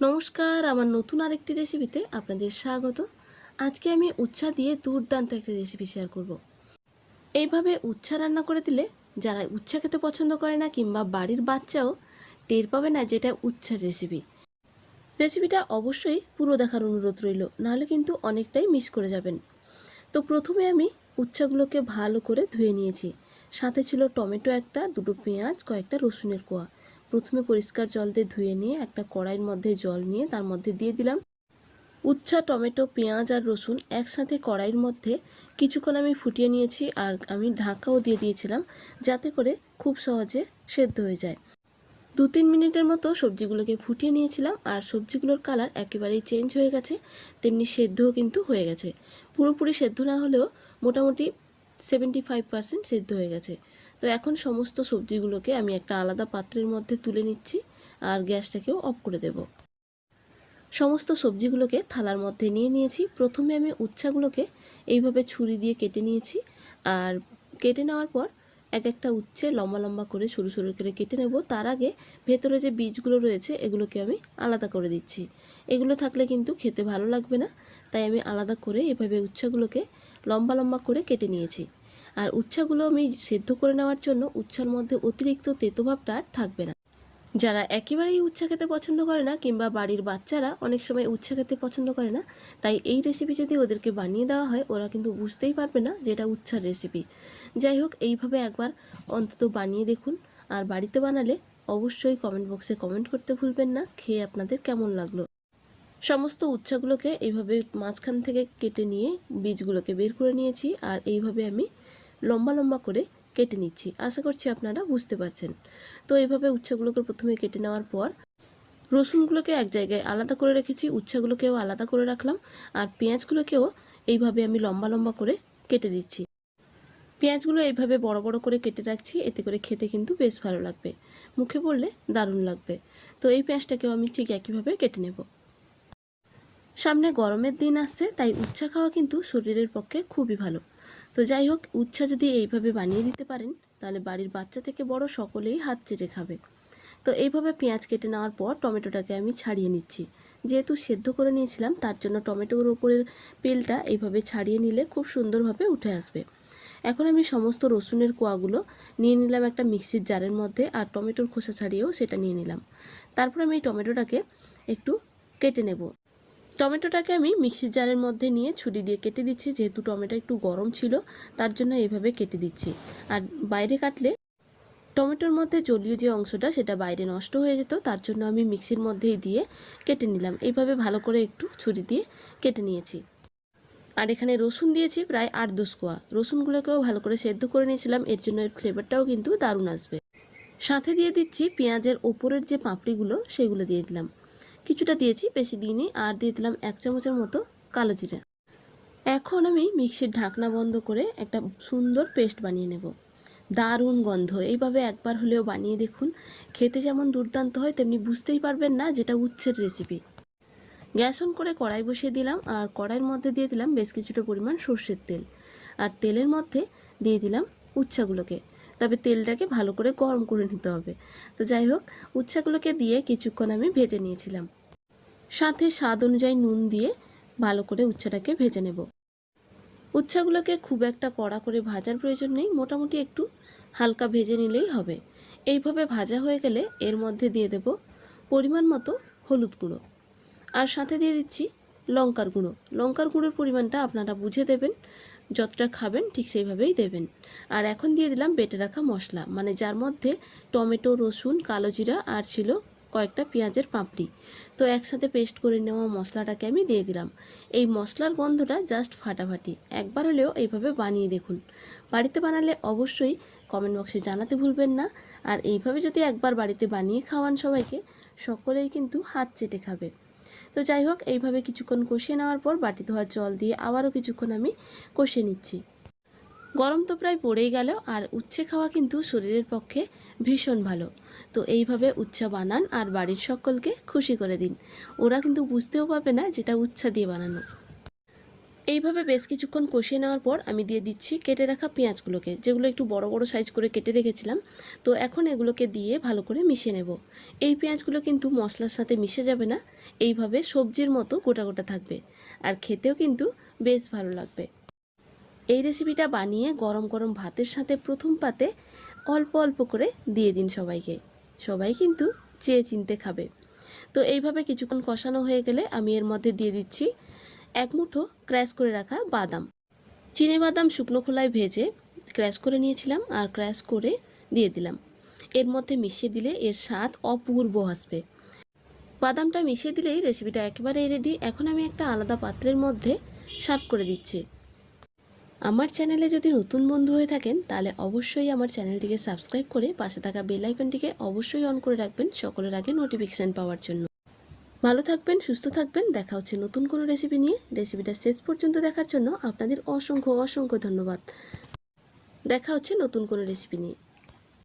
নমস্কার, আমার নতুন আরেকটি রেসিপিতে আপনাদের স্বাগত। আজকে আমি উচ্ছা দিয়ে দুর্দান্ত একটা রেসিপি শেয়ার করব। এইভাবে উচ্ছা রান্না করে দিলে যারা উচ্ছা খেতে পছন্দ করে না কিংবা বাড়ির বাচ্চাও টের পাবে না যেটা উচ্ছার রেসিপি রেসিপিটা অবশ্যই পুরো দেখার অনুরোধ রইল, নাহলে কিন্তু অনেকটাই মিস করে যাবেন। তো প্রথমে আমি উচ্ছাগুলোকে ভালো করে ধুয়ে নিয়েছি। সাথে ছিল টমেটো একটা, দুটো পেঁয়াজ, কয়েকটা রসুনের কোয়া। প্রথমে পরিষ্কার জল দিয়ে ধুয়ে নিয়ে একটা কড়াইয়ের মধ্যে জল নিয়ে তার মধ্যে দিয়ে দিলাম। উচ্ছা টমেটো, পেঁয়াজ আর রসুন একসাথে কড়াইয়ের মধ্যে কিছুক্ষণ আমি ফুটিয়ে নিয়েছি আর আমি ঢাকাও দিয়ে দিয়েছিলাম যাতে করে খুব সহজে সেদ্ধ হয়ে যায়। দু তিন মিনিটের মতো সবজিগুলোকে ফুটিয়ে নিয়েছিলাম আর সবজিগুলোর কালার একেবারেই চেঞ্জ হয়ে গেছে, তেমনি সেদ্ধও কিন্তু হয়ে গেছে। পুরোপুরি সেদ্ধ না হলেও মোটামুটি সেভেন্টি ফাইভ পার্সেন্ট সেদ্ধ হয়ে গেছে। তো এখন সমস্ত সবজিগুলোকে আমি একটা আলাদা পাত্রের মধ্যে তুলে নিচ্ছি আর গ্যাসটাকেও অফ করে দেব। সমস্ত সবজিগুলোকে থালার মধ্যে নিয়ে নিয়েছি। প্রথমে আমি উচ্ছাগুলোকে এইভাবে ছুরি দিয়ে কেটে নিয়েছি আর কেটে নেওয়ার পর এক একটা উচ্ছে লম্বা লম্বা করে সরু সরু করে কেটে নেব। তার আগে ভেতরে যে বীজগুলো রয়েছে এগুলোকে আমি আলাদা করে দিচ্ছি। এগুলো থাকলে কিন্তু খেতে ভালো লাগবে না। তাই আমি আলাদা করে এভাবে উচ্ছাগুলোকে লম্বা লম্বা করে কেটে নিয়েছি। আর উচ্ছাগুলো আমি সেদ্ধ করে নেওয়ার জন্য উচ্ছার মধ্যে অতিরিক্ত তেতোভাবটা আর থাকবে না। যারা একেবারেই উচ্ছা খেতে পছন্দ করে না কিংবা বাড়ির বাচ্চারা অনেক সময় উচ্ছা খেতে পছন্দ করে না, তাই এই রেসিপি যদি ওদেরকে বানিয়ে দেওয়া হয়, ওরা কিন্তু বুঝতেই পারবে না যে এটা উচ্ছার রেসিপি যাই হোক, এইভাবে একবার অন্তত বানিয়ে দেখুন আর বাড়িতে বানালে অবশ্যই কমেন্ট বক্সে কমেন্ট করতে ভুলবেন না। খেয়ে আপনাদের কেমন লাগল? সমস্ত উচ্ছাগুলোকে এইভাবে মাঝখান থেকে কেটে নিয়ে বীজগুলোকে বের করে নিয়েছি আর এইভাবে আমি লম্বা লম্বা করে কেটে নিচ্ছি। আশা করছি আপনারা বুঝতে পারছেন। তো এইভাবে উচ্ছাগুলোকে প্রথমে কেটে নেওয়ার পর রসুনগুলোকে এক জায়গায় আলাদা করে রেখেছি, উচ্ছাগুলোকেও আলাদা করে রাখলাম আর পেঁয়াজগুলোকেও এইভাবে আমি লম্বা লম্বা করে কেটে দিচ্ছি। পেঁয়াজগুলো এইভাবে বড় বড় করে কেটে রাখছি, এতে করে খেতে কিন্তু বেশ ভালো লাগবে। মুখে পড়লে দারুণ লাগবে। তো এই পেঁয়াজটাকেও আমি ঠিক একইভাবে কেটে নেব। সামনে গরমের দিন আসছে, তাই উচ্ছা খাওয়া কিন্তু শরীরের পক্ষে খুবই ভালো। তো যাই হোক, উচ্ছা যদি এইভাবে বানিয়ে দিতে পারেন, তাহলে বাড়ির বাচ্চা থেকে বড় সকলেই হাত চেটে খাবে। তো এইভাবে পেঁয়াজ কেটে নেওয়ার পর টমেটোটাকে আমি ছাড়িয়ে নিচ্ছি। যেহেতু সেদ্ধ করে নিয়েছিলাম, তার জন্য টমেটোর ওপরের পেলটা এইভাবে ছাড়িয়ে নিলে খুব সুন্দরভাবে উঠে আসবে। এখন আমি সমস্ত রসুনের কোয়াগুলো নিয়ে নিলাম একটা মিক্সির জারের মধ্যে আর টমেটোর খোসা ছাড়িয়েও সেটা নিয়ে নিলাম। তারপর আমি এই টমেটোটাকে একটু কেটে নেব। টমেটোটাকে আমি মিক্সির জারের মধ্যে নিয়ে ছুরি দিয়ে কেটে দিচ্ছি, যেহেতু টমেটো একটু গরম ছিল, তার জন্য এইভাবে কেটে দিচ্ছি। আর বাইরে কাটলে টমেটোর মধ্যে জলীয় যে অংশটা, সেটা বাইরে নষ্ট হয়ে যেত, তার জন্য আমি মিক্সির মধ্যেই দিয়ে কেটে নিলাম। এইভাবে ভালো করে একটু ছুরি দিয়ে কেটে নিয়েছি। আর এখানে রসুন দিয়েছি প্রায় আট দশ কোয়া। রসুনগুলোকেও ভালো করে সেদ্ধ করে নিয়েছিলাম, এর জন্য এর ফ্লেভারটাও কিন্তু দারুণ আসবে। সাথে দিয়ে দিচ্ছি পেঁয়াজের ওপরের যে পাপড়িগুলো, সেগুলো দিয়ে দিলাম। কিছুটা দিয়েছি বেশি দিইনি, আর দিয়ে দিলাম এক চামচের মতো কালো জিরে। এখন আমি মিক্সির ঢাকনা বন্ধ করে একটা সুন্দর পেস্ট বানিয়ে নেব। দারুণ গন্ধ, এইভাবে একবার হলেও বানিয়ে দেখুন। খেতে যেমন দুর্দান্ত হয়, তেমনি বুঝতেই পারবেন না যেটা উচ্ছের রেসিপি গ্যাস অন করে কড়াই বসিয়ে দিলাম, আর কড়াইয়ের মধ্যে দিয়ে দিলাম বেশ কিছুটা পরিমাণ সর্ষের তেল। আর তেলের মধ্যে দিয়ে দিলাম উচ্ছাগুলোকে। তবে তেলটাকে ভালো করে গরম করে নিতে হবে। তো যাই হোক, উচ্ছাগুলোকে দিয়ে কিছুক্ষণ আমি ভেজে নিয়েছিলাম। সাথে স্বাদ অনুযায়ী নুন দিয়ে ভালো করে উচ্ছাটাকে ভেজে নেব। উচ্ছাগুলোকে খুব একটা কড়া করে ভাজার প্রয়োজন নেই, মোটামুটি একটু হালকা ভেজে নিলেই হবে। এইভাবে ভাজা হয়ে গেলে এর মধ্যে দিয়ে দেব পরিমাণ মতো হলুদ গুঁড়ো। আর সাথে দিয়ে দিচ্ছি লঙ্কার গুঁড়ো। লঙ্কার গুঁড়োর পরিমাণটা আপনারা বুঝে দেবেন। যতটা খাবেন ঠিক সেইভাবেই দেবেন। আর এখন দিয়ে দিলাম বেটে রাখা মশলা মানে যার মধ্যে টমেটো, রসুন, কালো জিরা আর ছিল কয়েকটা পেঁয়াজের পাপড়ি। তো একসাথে পেস্ট করে নেওয়া মশলাটাকে আমি দিয়ে দিলাম। এই মশলার গন্ধটা জাস্ট ফাটাফাটি। একবার হলেও এইভাবে বানিয়ে দেখুন। বাড়িতে বানালে অবশ্যই কমেন্ট বক্সে জানাতে ভুলবেন না। আর এইভাবে যদি একবার বাড়িতে বানিয়ে খাওয়ান সবাইকে, সকলেই কিন্তু হাত চেটে খাবে। তো যাই হোক, এইভাবে কিছুক্ষণ কষিয়ে নেওয়ার পর বাটি ধোয়ার জল দিয়ে আবারও কিছুক্ষণ আমি কষিয়ে নিচ্ছি। গরম তো প্রায় পড়েই গেল আর উচ্ছে খাওয়া কিন্তু শরীরের পক্ষে ভীষণ ভালো। তো এইভাবে উচ্ছা বানান আর বাড়ির সকলকে খুশি করে দিন। ওরা কিন্তু বুঝতেও পারবে না যেটা উচ্ছা দিয়ে বানানো। এইভাবে বেশ কিছুক্ষণ কষিয়ে নেওয়ার পর আমি দিয়ে দিচ্ছি কেটে রাখা পেঁয়াজগুলোকে, যেগুলো একটু বড় বড় সাইজ করে কেটে রেখেছিলাম। তো এখন এগুলোকে দিয়ে ভালো করে মিশিয়ে নেব। এই পেঁয়াজগুলো কিন্তু মশলার সাথে মিশে যাবে না, এইভাবে সবজির মতো গোটা গোটা থাকবে। আর খেতেও কিন্তু বেশ ভালো লাগবে। এই রেসিপিটা বানিয়ে গরম গরম ভাতের সাথে প্রথম পাতে অল্প অল্প করে দিয়ে দিন সবাইকে। সবাই কিন্তু চেয়ে চিনতে খাবে। তো এইভাবে কিছুক্ষণ কষানো হয়ে গেলে আমি এর মধ্যে দিয়ে দিচ্ছি এক মুঠো ক্র্যাশ করে রাখা বাদাম। চিনে বাদাম শুকনো খোলায় ভেজে ক্র্যাশ করে নিয়েছিলাম আর ক্র্যাশ করে দিয়ে দিলাম। এর মধ্যে মিশিয়ে দিলে এর স্বাদ অপূর্ব আসবে। বাদামটা মিশিয়ে দিলেই রেসিপিটা একেবারে রেডি এখন আমি একটা আলাদা পাত্রের মধ্যে সার্ভ করে দিচ্ছি। আমার চ্যানেলে যদি নতুন বন্ধু হয়ে থাকেন, তাহলে অবশ্যই আমার চ্যানেলটিকে সাবস্ক্রাইব করে পাশে থাকা বেল আইকনটিকে অবশ্যই অন করে রাখবেন সকলের আগে নোটিফিকেশান পাওয়ার জন্য। ভালো থাকবেন, সুস্থ থাকবেন। দেখা হচ্ছে নতুন কোনো রেসিপি নিয়ে। রেসিপিটা শেষ পর্যন্ত দেখার জন্য আপনাদের অসংখ্য অসংখ্য ধন্যবাদ। দেখা হচ্ছে নতুন কোনো রেসিপি নিয়ে।